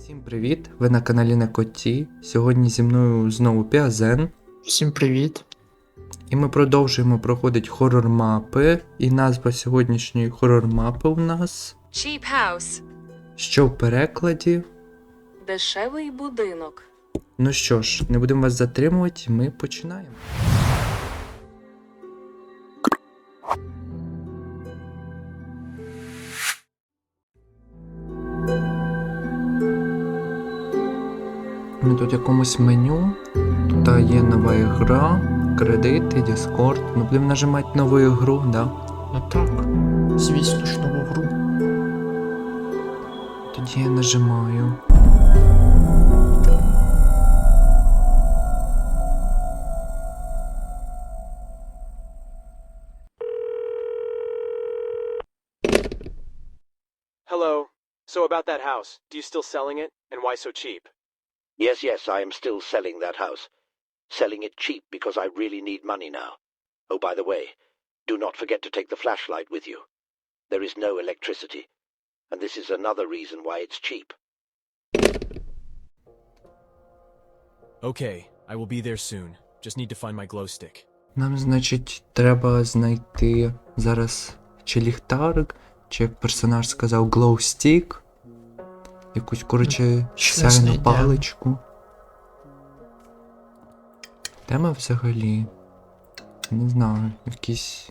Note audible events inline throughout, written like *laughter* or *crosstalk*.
Всім привіт! Ви на каналі Некоті. Сьогодні зі мною знову Піазен. Всім привіт. І ми продовжуємо проходити хорор мапи. І назва сьогоднішньої хорор мапи у нас. Cheap House Що в перекладі? дешевий будинок. Ну що ж, не будемо вас затримувати, ми починаємо. Ми тут в якомусь меню. Тут є нова ігра, кредити, Discord. Ну будемо нажимати нову ігру, да? Ну так, звісно ж нову гру. Тоді я нажимаю. Hello. So about that house, do you still selling it, and why so cheap? Yes, yes, I am still selling that house. Selling it cheap because I really need money now. Oh, by the way, do not forget to take the flashlight with you. There is no electricity, and this is another reason why it's cheap. Okay, I will be there soon. Just need to find my glow stick. Нам, значить, треба знайти зараз чи ліхтарик, чи як персонаж сказав, glow stick. Якусь, коротше, сяйну паличку. Де ми взагалі? Не знаю, якісь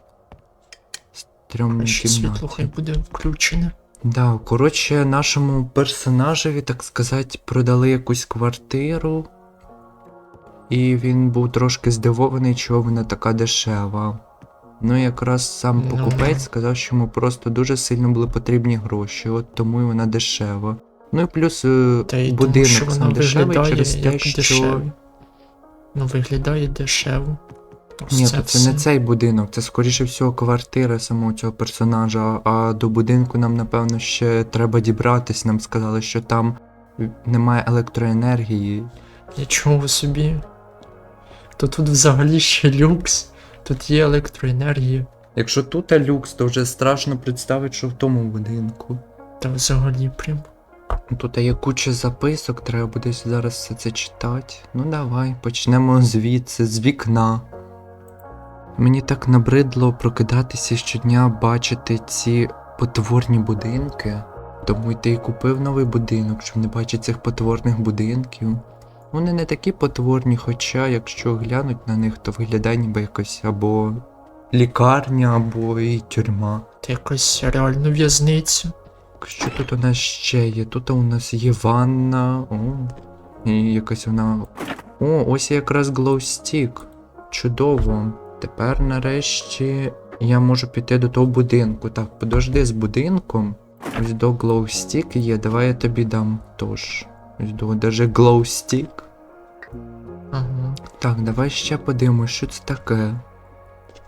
стрьомні Ще світло хай буде включене. Да, коротше, нашому персонажеві, так сказати, продали якусь квартиру. І він був трошки здивований, чого вона така дешева. Ну, і якраз сам Ну. покупець сказав, що йому просто дуже сильно були потрібні гроші, от тому і вона дешева. Ну і плюс е, Та й будинок що вона сам дешевий через те, як що. дешевий. Ну, виглядає дешево. Ні, це це не цей будинок, це скоріше всього квартира самого цього персонажа. А до будинку нам, напевно, ще треба дібратись. Нам сказали, що там немає електроенергії. Нічого собі. То тут взагалі ще люкс. Тут є електроенергія. Якщо тут люкс, то вже страшно представити, що в тому будинку. Та взагалі прям. Тут є куча записок, треба буде зараз все це читати. Ну давай, почнемо звідси, з вікна. Мені так набридло прокидатися щодня, бачити ці потворні будинки. Тому ти і купив новий будинок, щоб не бачити цих потворних будинків. Вони не такі потворні, хоча, якщо глянуть на них, то виглядає ніби якось або лікарня, або і тюрма. Та якась реальна в'язниця. Що тут у нас ще є? Тут у нас є ванна. О, і якась вона. О, ось якраз stick. Чудово. Тепер нарешті я можу піти до того будинку. Так, подожди з будинком. Ось до glow stick є, давай я тобі дам тож. Ось до даже glow stick. Ага. Так, давай ще подивимось, що це таке.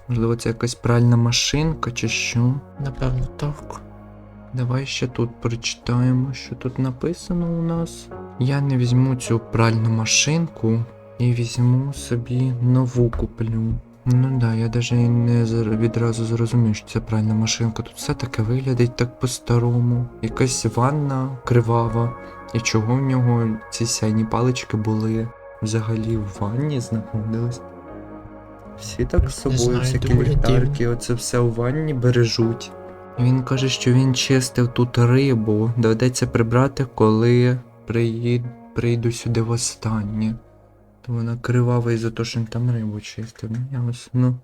Можливо, це якась пральна машинка чи що. Напевно, так. Давай ще тут прочитаємо, що тут написано у нас. Я не візьму цю пральну машинку і візьму собі нову куплю. Ну да, я навіть не відразу зрозумів, що це пральна машинка. Тут все таке виглядить так по-старому. Якась ванна кривава. І чого в нього ці сяйні палички були взагалі в ванні знаходились? Всі так з собою, всякі ліхтарки, оце все у ванні бережуть. Він каже, що він чистив тут рибу. Доведеться прибрати, коли приїд... прийду сюди востаннє. То вона кривава із-за того, що він там рибу чистив. Ну, я ось, ну.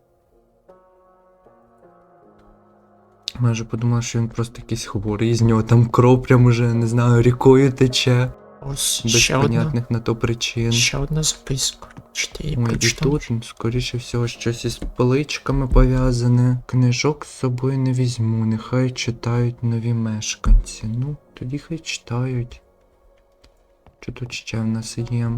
Майже подумав, що він просто якийсь хворий, з нього там кров прям уже, не знаю, рікою тече. Ось Без ще одна. на то причин. Ще одна записка. Чи ти Ой, і тут, ну, скоріше всього, щось із поличками пов'язане. Книжок з собою не візьму, нехай читають нові мешканці. Ну, тоді хай читають. Що тут ще в нас є?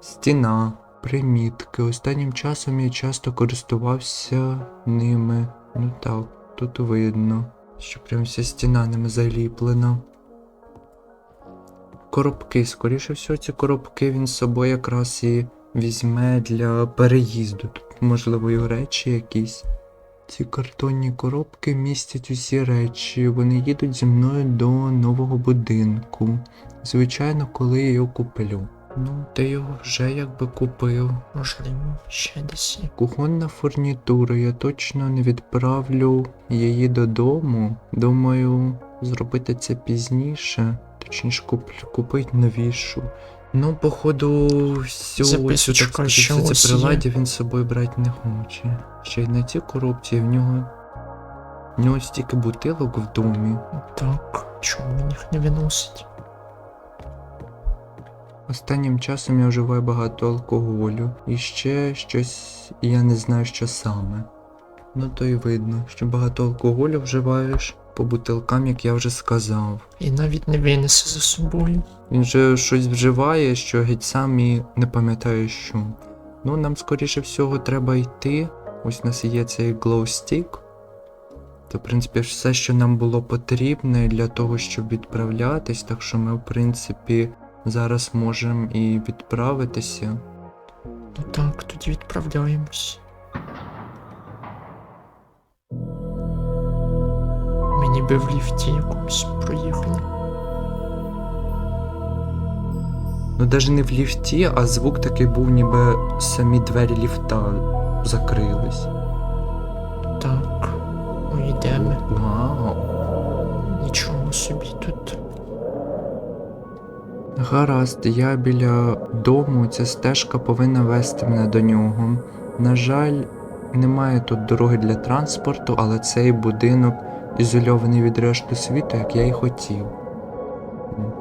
Стіна, примітки. Останнім часом я часто користувався ними. Ну так, тут видно, що прям вся стіна ними заліплена. Коробки, скоріше всього, ці коробки він з собою якраз і візьме для переїзду. Тут, можливо, його речі якісь. Ці картонні коробки містять усі речі. Вони їдуть зі мною до нового будинку. Звичайно, коли я його куплю. Ну, ти його вже якби купив. Можливо, ще десь. Кухонна фурнітура, я точно не відправлю її додому. Думаю, зробити це пізніше. Точніше, куплю, купить новішу. Ну, походу, всю цю, так сказати, все це приладдя він з собою брати не хоче. Ще й на ці коробці в нього. В нього стільки бутилок в домі. Так, чому він їх не виносить? Останнім часом я вживаю багато алкоголю. І ще щось, я не знаю, що саме. Ну то й видно, що багато алкоголю вживаєш по бутилкам, як я вже сказав. І навіть не винесе за собою. Він же щось вживає, що геть сам і не пам'ятає що. Ну, нам скоріше всього треба йти. Ось у нас є цей stick. Це, в принципі, все, що нам було потрібне для того, щоб відправлятись, так що ми, в принципі, зараз можемо і відправитися. Ну так, тоді відправляємось. Ніби в ліфті якомусь проїхали. Ну, навіть не в ліфті, а звук такий був, ніби самі двері ліфта закрились. Так, ну йдемо. Вау! Нічого собі тут. Гаразд, я біля дому, ця стежка повинна вести мене до нього. На жаль, немає тут дороги для транспорту, але цей будинок ізольований від решти світу, як я й хотів.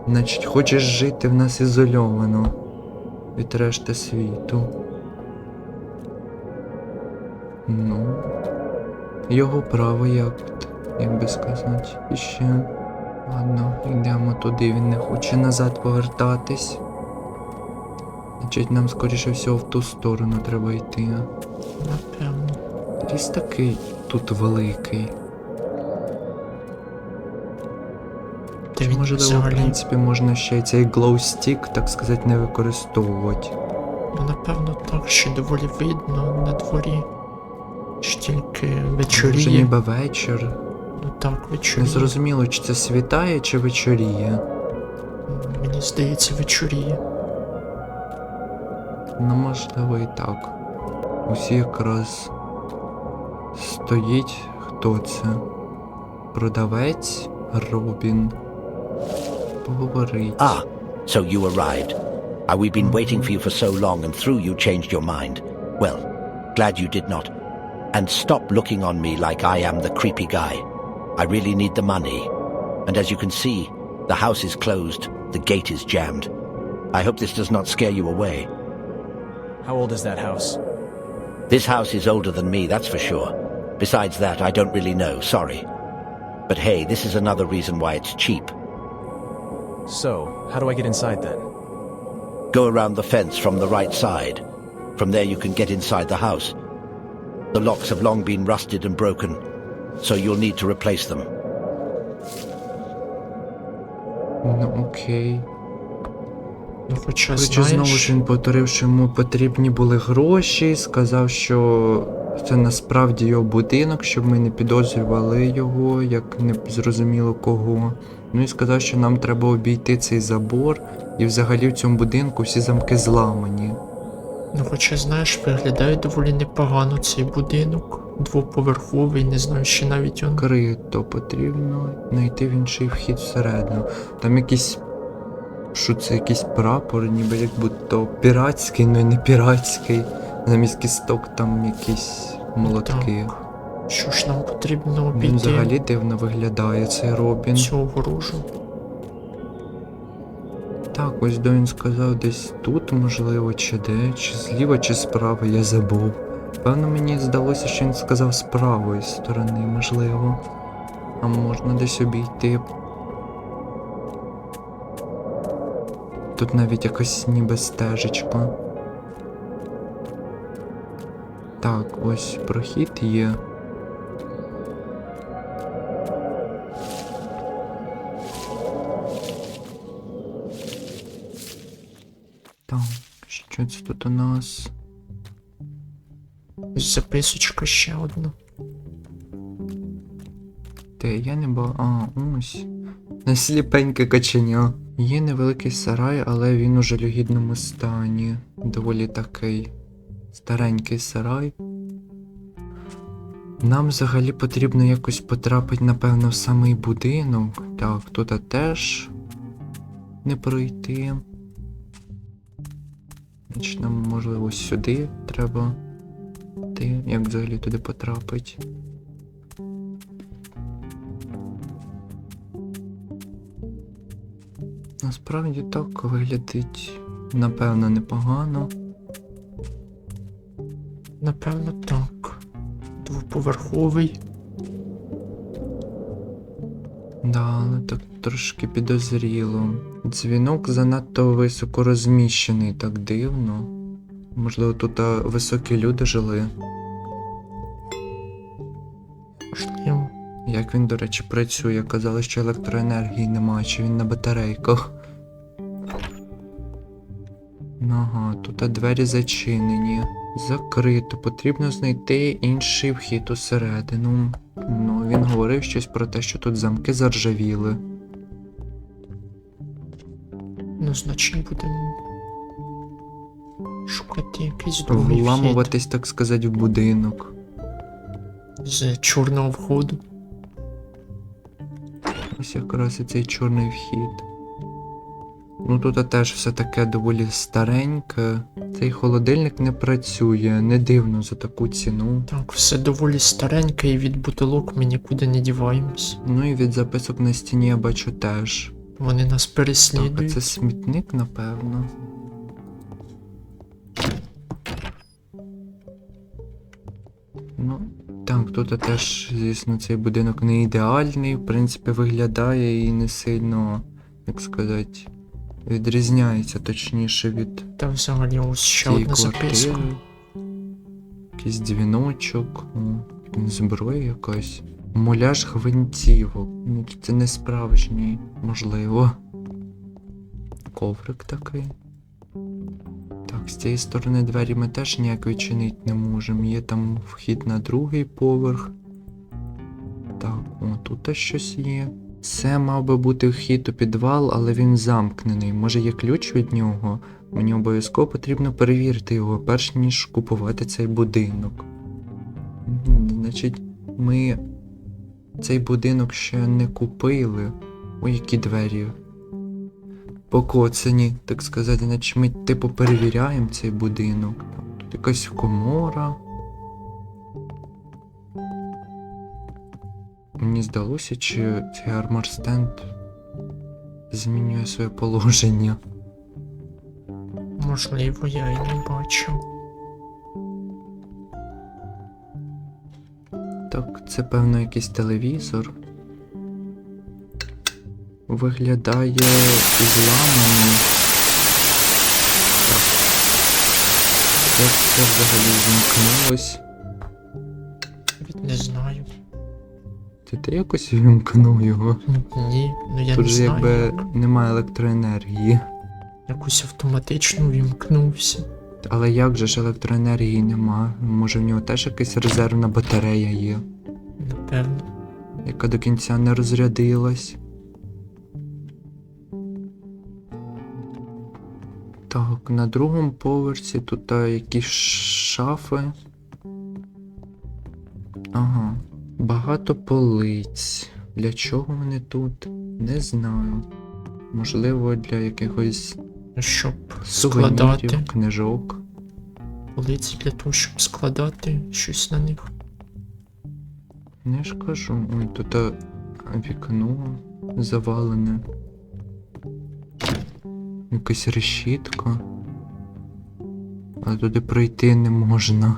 Значить, хочеш жити в нас ізольовано від решти світу. Ну, його право як, як би сказати, і ще. Ладно, йдемо туди, він не хоче назад повертатись. Значить, нам скоріше всього в ту сторону треба йти. Напевно. Ліс такий тут великий. Чи він можливо, в принципі, можна ще цей glow stick, так сказати, не використовувати. ну напевно так, ще доволі видно на дворі. Ж тільки Вже вечоріє. ніби вечір. Ну так, Не зрозуміло, чи це світає, чи вечоріє. Мені здається, вечоріє. Ну, можливо, і так. Усі якраз стоїть. Хто це? Продавець Робін. Поговорить. Ah, so you arrived. Uh, we've been waiting for you for so long, and through you changed your mind. Well, glad you did not. And stop looking on me like I am the creepy guy. I really need the money. And as you can see, the house is closed, the gate is jammed. I hope this does not scare you away. How old is that house? This house is older than me, that's for sure. Besides that, I don't really know, sorry. But hey, this is another reason why it's cheap. So, how do I get inside then? Go around the fence from the right side. From there you can get inside the house. The locks have long been rusted and broken, so you'll need to replace them. Ну окей. Ну хоча Коротше, знову знаєш, ж він повторив, що йому потрібні були гроші, сказав, що це насправді його будинок, щоб ми не підозрювали його, як не зрозуміло кого. Ну і сказав, що нам треба обійти цей забор, і взагалі в цьому будинку всі замки зламані. ну хоча знаєш, виглядає доволі непогано цей будинок. Двоповерховий, не знаю, ще навіть он. Крито потрібно знайти в інший вхід всередину. Там якийсь. Що це якийсь прапор, ніби як будто піратський, ну і не піратський. Замість кісток там якісь молотки. Так. Що ж нам потрібно Він взагалі дивно виглядає цей Робін. цю огорожу? Так, ось Донін сказав десь тут, можливо, чи де, чи зліва, чи справа, я забув. Певно, мені здалося, що він сказав з правої сторони, можливо. А можна десь обійти. Тут навіть якась ніби стежечка. Так, ось прохід є. Що тут у нас? Записочка ще одна. Де я не ба. А, ось. Сліпеньке каченя. Є невеликий сарай, але він у жалюгідному стані. Доволі такий старенький сарай. Нам взагалі потрібно якось потрапити, напевно, в самий будинок. Так, тут теж не пройти. Значить, нам, можливо, сюди треба йти, як взагалі туди потрапити. Насправді так виглядить, напевно, непогано. Напевно, так. Двоповерховий. Да, але так трошки підозріло. Дзвінок занадто високо розміщений, так дивно. Можливо, тут високі люди жили. Як він, до речі, працює? Казали, що електроенергії немає, чи він на батарейках. Ага, тут двері зачинені. Закрито. Потрібно знайти інший вхід усередину. Ну, він говорив щось про те, що тут замки заржавіли. Ну, значить, будемо шукати якийсь другий Вламуватись, так сказати, в будинок. з чорного входу. Ось якраз і цей чорний вхід. Ну тут теж все таке доволі стареньке. Цей холодильник не працює, не дивно за таку ціну. Так, все доволі стареньке, і від бутилок ми нікуди не діваємось. Ну і від записок на стіні я бачу теж. Вони нас Так, а це смітник, напевно. Ну, так, тут теж, звісно, цей будинок не ідеальний, в принципі, виглядає і не сильно, як сказати, відрізняється точніше від Та взагалі ось ще одна записка. Якийсь дзвіночок, о, зброя якась. Муляж гвинтівок. Ну, Це не справжній, можливо. Коврик такий. Так, з цієї сторони двері ми теж ніяк відчинити не можемо. Є там вхід на другий поверх. Так, о, тут щось є. Це мав би бути вхід у підвал, але він замкнений. Може є ключ від нього? Мені обов'язково потрібно перевірити його, перш ніж купувати цей будинок. Значить, ми цей будинок ще не купили. Ой, які двері. Покоцані, так сказати, значить ми типу перевіряємо цей будинок. Тут якась комора. Мені здалося, чи цей арморстенд змінює своє положення. Можливо, я і не бачив. Так, це певно якийсь телевізор. Виглядає зламаний. Так. Як це взагалі зімкнулось? Навіть не знаю. Ти ти якось вімкнув його? Ні, ну я Тут не же знаю. якби немає електроенергії. Якось автоматично вімкнувся. Але як же ж електроенергії нема? Може в нього теж якась резервна батарея є, Напевно. яка до кінця не розрядилась. Так, на другому поверсі тут якісь шафи. Ага. Багато полиць. Для чого вони тут? Не знаю. Можливо, для якихось Щоб складати книжок. полиці для того, щоб складати щось на них. Ну, Я ж кажу, ой, тут вікно завалене. Якась решітка. А туди пройти не можна.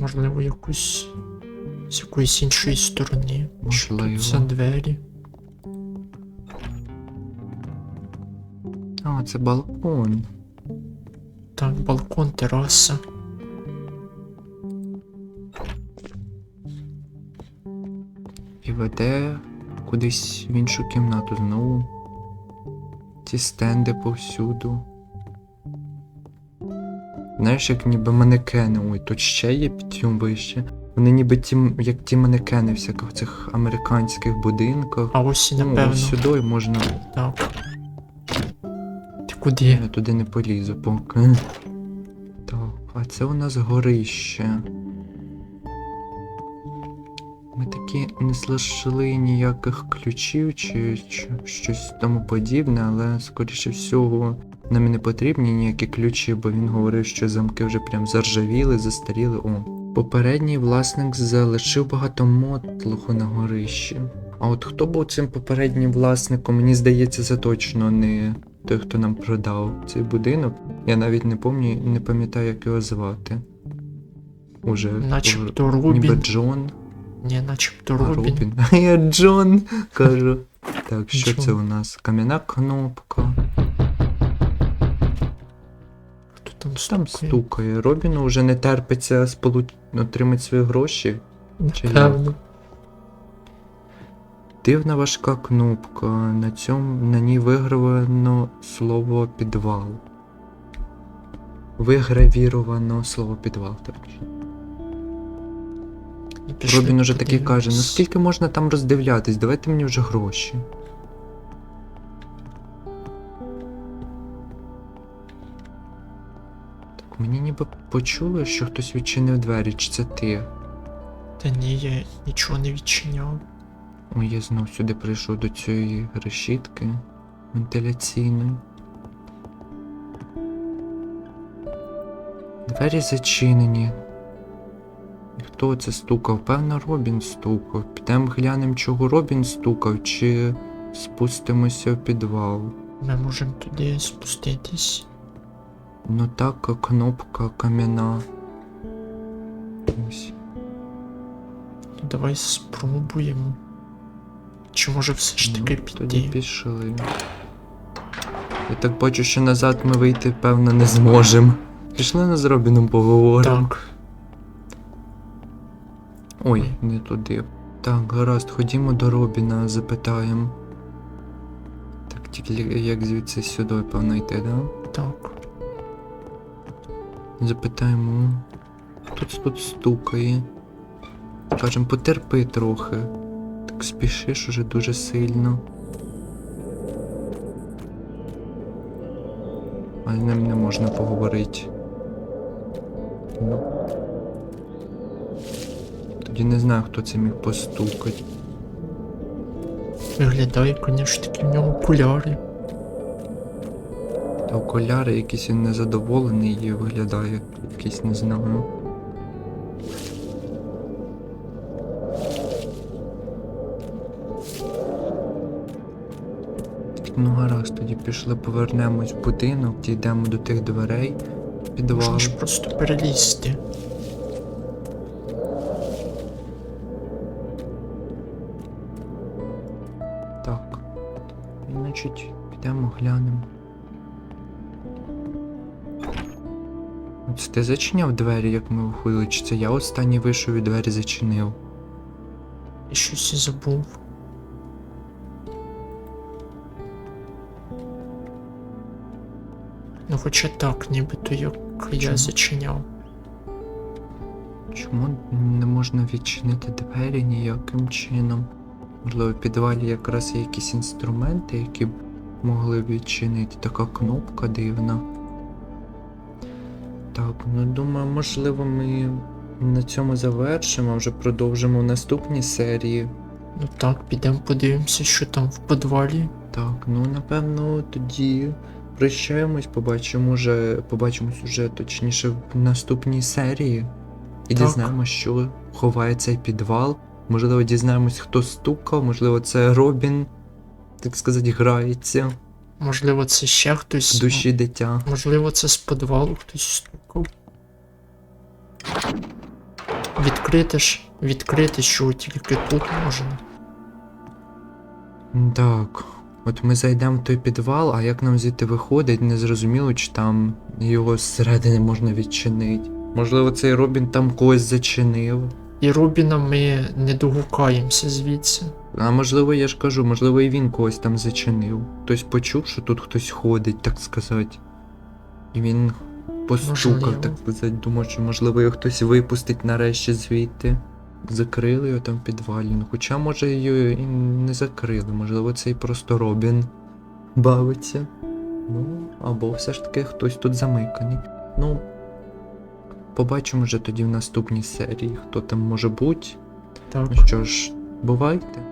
Можливо, якусь з якоїсь іншої сторони. Що Можливо. тут за двері? Це балкон. Так, балкон, тераса. І веде кудись в іншу кімнату знову. Ці стенди повсюду. Знаєш, як ніби манекени, ой, тут ще є підйом вище. Вони ніби ті, як ті манекени всяких цих американських будинках. А ось і Ну, ось сюди можна. Так. Куди? Я туди не полізу поки. Так, а це у нас горище. Ми такі не слышали ніяких ключів чи, чи щось тому подібне, але скоріше всього нам не потрібні ніякі ключі, бо він говорив, що замки вже прям заржавіли, застаріли. О. Попередній власник залишив багато мотлуху на горищі. А от хто був цим попереднім власником, мені здається, це точно не той, хто нам продав цей будинок. Я навіть не пам'ятаю, не пам'ятаю, як його звати. Уже Начебто ніби Джон. Ні, начебто А, Рубін. Рубін. А *laughs* я Джон кажу. Так, що Джон. це у нас? Кам'яна кнопка. Хто там Там стукає? стукає. Робіну вже не терпиться сполу... отримати свої гроші. чи як? Дивна важка кнопка. На цьому на ній вигравано слово підвал. Вигравіровано слово підвал, точно. Робін уже такий каже: ну скільки можна там роздивлятись, давайте мені вже гроші. Так, мені ніби почуло, що хтось відчинив двері, чи це ти? Та ні, я нічого не відчиняв. Ой, я знов сюди прийшов до цієї решітки вентиляційної. Двері зачинені. Хто це стукав? Певно, Робін стукав. Підемо глянемо, чого Робін стукав, чи спустимося в підвал. Ми можемо туди спуститись. Ну так, кнопка кам'яна. Ось. Давай спробуємо. Чи може все ж таки Ну, Тоді піти? пішли. Я так бачу, що назад ми вийти, певно, не зможемо. Пішли на з Робіном поговоримо. Так. Ой, не туди. Так, гаразд, ходімо до Робіна, запитаємо. Так, тільки як звідси сюди, певно, йти, да? Так. Запитаємо. Тут тут стукає. Кажем, потерпи трохи. Так спішиш уже дуже сильно. А з ним не можна поговорити. Ну. Тоді не знаю, хто це міг постукати. Виглядає, звісно, таки в нього окуляри. Та окуляри якийсь він незадоволений і виглядає якийсь, не знаю. Ну гаразд, тоді пішли, повернемось в будинок, дійдемо до тих дверей в підвал. Можна ж просто перелізти. Так. Значить, підемо глянемо. Це ти зачиняв двері, як ми виходили, чи це я останній вийшов і двері зачинив? І щось і забув. Ну хоча так, нібито як я Чому? зачиняв. Чому не можна відчинити двері ніяким чином? Можливо, в підвалі якраз є якісь інструменти, які б могли б відчинити. Така кнопка дивна. Так, ну думаю, можливо, ми на цьому завершимо, вже продовжимо в наступній серії. Ну так, підемо подивимося, що там в підвалі. Так, ну напевно тоді прощаємось, побачимо вже, побачимось уже точніше в наступній серії. І Так. дізнаємось, що ховає цей підвал. Можливо, дізнаємось, хто стукав, можливо, це Робін, так сказати, грається Можливо, це ще хтось. душі дитя. Можливо, це з підвалу хтось стукав. Відкрити ж, відкрити, що тільки тут можна. Так. От ми зайдемо в той підвал, а як нам звідти виходить, не зрозуміло, чи там його зсередини можна відчинити. Можливо, цей Робін там когось зачинив. І Робіна ми не догукаємося звідси. А можливо, я ж кажу, можливо, і він когось там зачинив. Хтось почув, що тут хтось ходить, так сказати. І він постукав, Можливо. так сказати. Думав, що можливо його хтось випустить нарешті звідти. Закрили його там в підвалі. Ну, хоча, може, її і не закрили. Можливо, це і просто Робін бавиться. Ну, або все ж таки хтось тут замиканий. Ну, побачимо вже тоді в наступній серії, хто там може бути. Так. Ну що ж, бувайте.